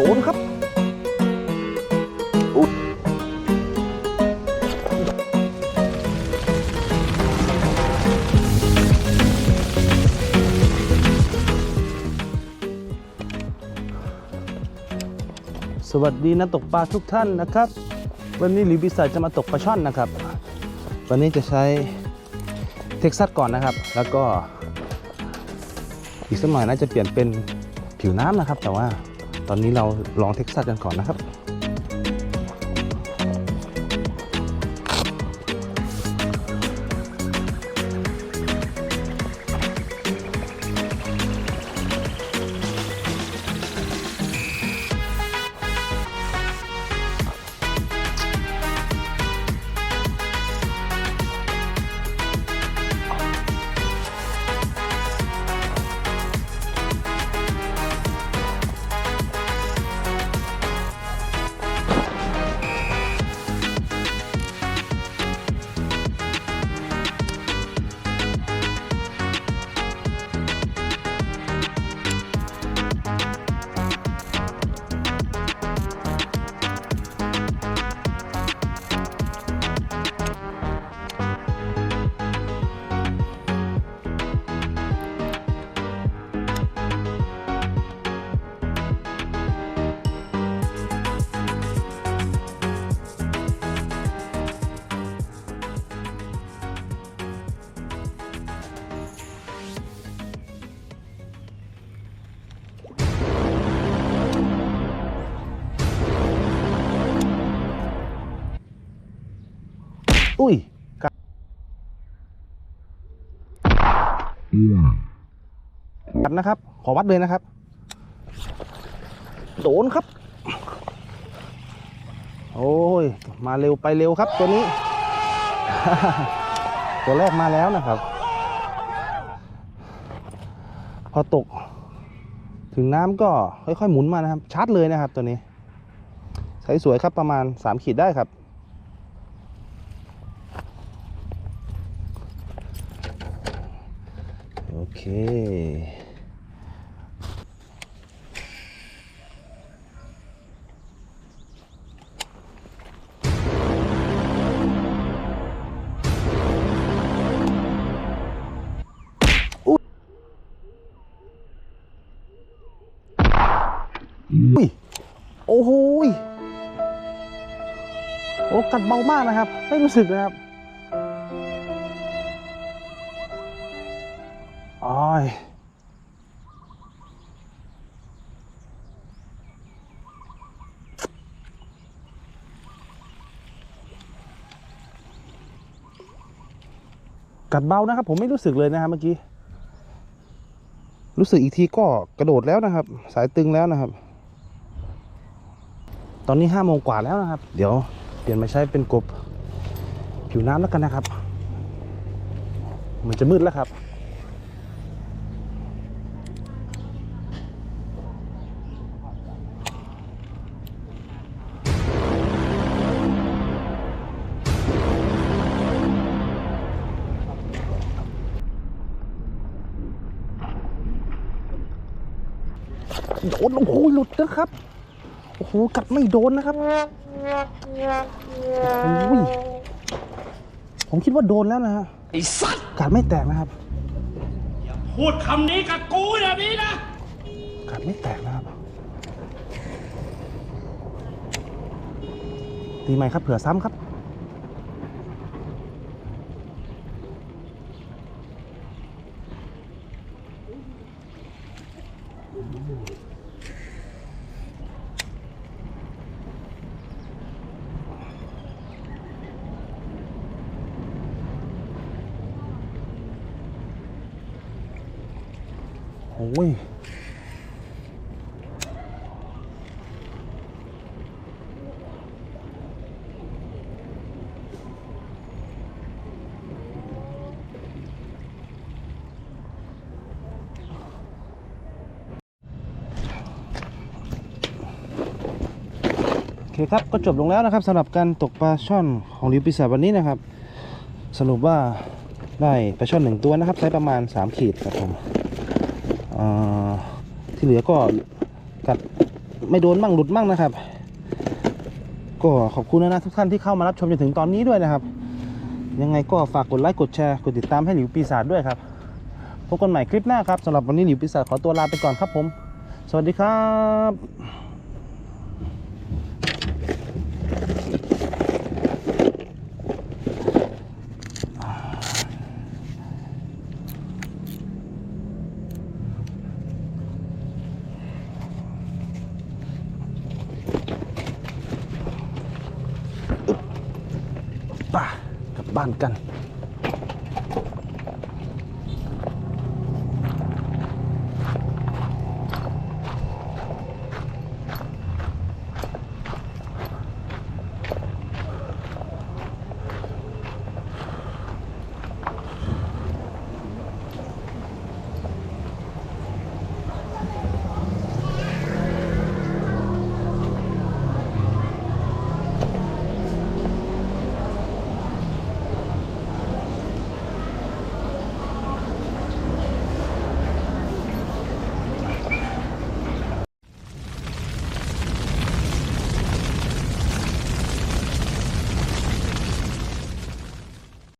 โดนครับสวัสดีนักตกปลาทุกท่านนะครับ วันนี้หลิวบิสัยจะมาตกปลาช่อนนะครับ วันนี้จะใช้เท็กซัสก่อนนะครับ แล้วก็อีกสักหน่อยน่าจะเปลี่ยนเป็นผิวน้ำนะครับ แต่ว่า ตอนนี้เราลองเท็กซัสกันก่อนนะครับ อุ้ยกัดกัดนะครับ ขอวัดเลยนะครับ โดนครับ โอ้ย มาเร็วไปเร็วครับตัวนี้ ตัวแรกมาแล้วนะครับ พอตก ถึงน้ำก็ค่อยๆหมุนมานะครับ ชัดเลยนะครับตัวนี้ ใช้สวยครับประมาณ 3 ขีดได้ครับ โอ เค อุ้ย โอ้โหโอ้กัดเบามากนะครับ ไม่รู้สึกนะครับ กัดเบานะครับ ผมไม่รู้สึกเลยนะครับเมื่อกี้ รู้สึกอีกทีก็กระโดดแล้วนะครับ สายตึงแล้วนะครับ ตอนนี้ห้าโมงกว่าแล้วนะครับ เดี๋ยวเปลี่ยนมาใช้เป็นกบผิวน้ำแล้วกันนะครับ มันจะมืดแล้วครับ โดนโอ้โหหลุดนะครับโอ้โหกัดไม่โดนนะครับโอ้ยผมคิดว่าโดนแล้วนะฮะไอ้สัตว์กัดไม่แตกนะครับพูดคำนี้กับกูแบบนี้นะกัดไม่แตกนะครับตีใหม่ครับเผื่อซ้ำครับโอ้ย โอเคครับก็จบลงแล้วนะครับสำหรับการตกปลาช่อนของริวปิศาจวันนี้นะครับ สรุปว่าได้ปลาช่อนหนึ่งตัวนะครับไซส์ประมาณ 3 ขีดครับผม ที่เหลือก็กัดไม่โดนมั่งหลุดมั่งนะครับ ก็ขอบคุณนะทุกท่านที่เข้ามารับชมจนถึงตอนนี้ด้วยนะครับ ยังไงก็ฝากกดไลค์กดแชร์กดติดตามให้หลิวปีศาจด้วยครับพบกันใหม่คลิปหน้าครับสำหรับวันนี้หลิวปีศาจขอตัวลาไปก่อนครับผม สวัสดีครับ Epa, Kabankan.